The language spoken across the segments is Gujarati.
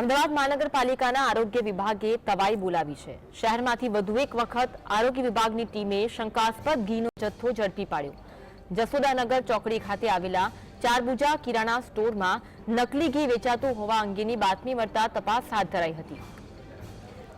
અમદાવાદ મહાનગરપાલિકાના આરોગ્ય વિભાગે તવાઈ બોલાવી છે. શહેરમાંથી વધુ એક વખત આરોગ્ય વિભાગની ટીમે શંકાસ્પદ ઘીનો જથ્થો ઝડપી પાડ્યો. જસોદાનગર ચોકડી ખાતે આવેલા ચારબુજા કિરાણા સ્ટોરમાં નકલી ઘી વેચાતું હોવા અંગેની બાતમી મળતા તપાસ હાથ ધરાઈ હતી.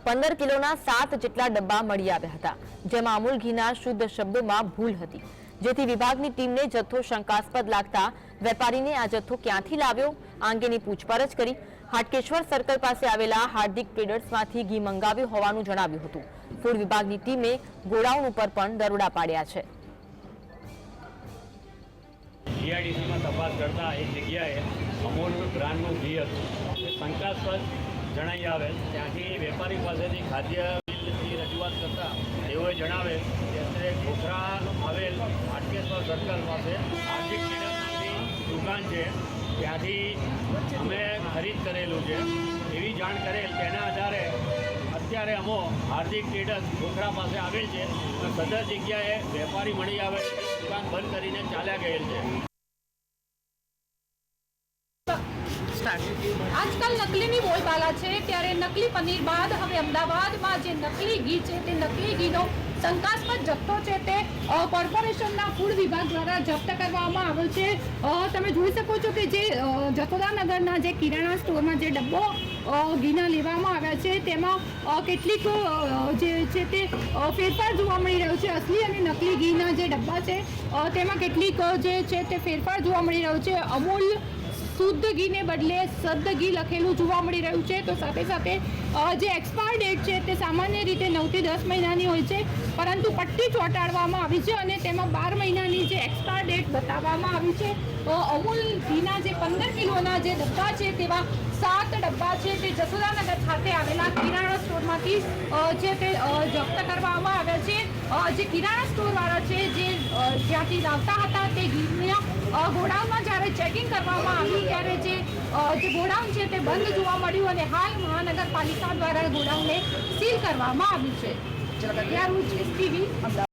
પંદર કિલોના સાત જેટલા ડબ્બા મળી આવ્યા હતા, જેમાં અમૂલ ઘીના શુદ્ધ શબ્દોમાં ભૂલ હતી. જેથી વિભાગની ટીમને જથ્થો શંકાસ્પદ લાગતા વેપારીને આ જથ્થો ક્યાંથી લાવ્યો, આ અંગેની પૂછપરછ કરી હાટકેશ્વર સર્કલ પાસે આવેલા હાર્દિક ટ્રેડર્સમાંથી ઘી મંગાવ્યું હોવાનું જણાવ્યું હતું. ફૂડ વિભાગની ટીમે ગોડાઉન ઉપર પણ દરોડા પાડ્યા છે. જીઆઈડીસીમાં તપાસ કરતા એક જગ્યાએ અમૂલ બ્રાન્ડનું ઘી હતું. શંકાસ્પદ જણાઈ આવે. ત્યાંથી વેપારી પાસેથી ખાદ્ય બિલની રજૂઆત કરતા તેઓએ જણાવે કે અત્યારે ગોખરા આવેલ હાટકેશ્વર સર્કલ પાસે ટ્રેડર્સની દુકાન છે. ત્યાંથી અમે ખરીદ કરેલું છે. એવી જાણ કરેલ તેના આધારે અત્યારે અમો હાર્દિક ટ્રેડર્સ ગોખરા પાસે આવેલ છે અને સદર જગ્યાએ વેપારી મળી આવે દુકાન બંધ કરીને ચાલ્યા ગયેલ છે. આજકાલ નકલીની બોલબાલા છે ત્યારે નકલી પનીર બાદ હવે અમદાવાદમાં જે નકલી ઘી છે તે નકલી ઘીનો શંકાસ્પદ જથ્થો છે તે કોર્પોરેશનના ફૂડ વિભાગ દ્વારા જપ્ત કરવામાં આવ્યો છે. તમે જોઈ શકો છો કે જે જથોદાનગરના જે કિરાણા સ્ટોરમાં જે ડબ્બો ઘીના લેવામાં આવ્યા છે તેમાં કેટલીક જે છે તે ફેરફાર જોવા મળી રહ્યો છે. અસલી અને નકલી ઘીના જે ડબ્બા છે તેમાં કેટલીક જે છે તે ફેરફાર જોવા મળી રહ્યો છે. અમૂલ શુદ્ધ ઘીને બદલે સદ્ધ ઘી લખેલું જોવા મળી રહ્યું છે. તો સાથે સાથે જે એક્સપાયર ડેટ છે તે સામાન્ય રીતે નવથી દસ મહિનાની હોય છે, પરંતુ પટ્ટી ચોંટાડવામાં આવી છે અને તેમાં બાર મહિનાની જે એક્સપાયર ડેટ બતાવવામાં આવી છે. અમૂલ ઘીના જે પંદર કિલોના જે ડબ્બા છે તેવા સાત ડબ્બા છે તે જસોદાનગર ખાતે આવેલા કિરાણા સ્ટોરમાંથી જે તે જપ્ત કરવામાં આવ્યા છે. જે કિરાણા સ્ટોરવાળા છે જે જ્યાંથી લાવતા હતા તે ઘીના અ, જ્યારે ચેકિંગ કરવામાં આવ્યું ત્યારે જે જે ગોડાઉન છે તે બંધ જોવા મળ્યું અને હાલ મહાનગરપાલિકા દ્વારા ગોડાઉનને સીલ કરવામાં આવ્યું છે. ત્યારું એસટીવી અમદાવાદ.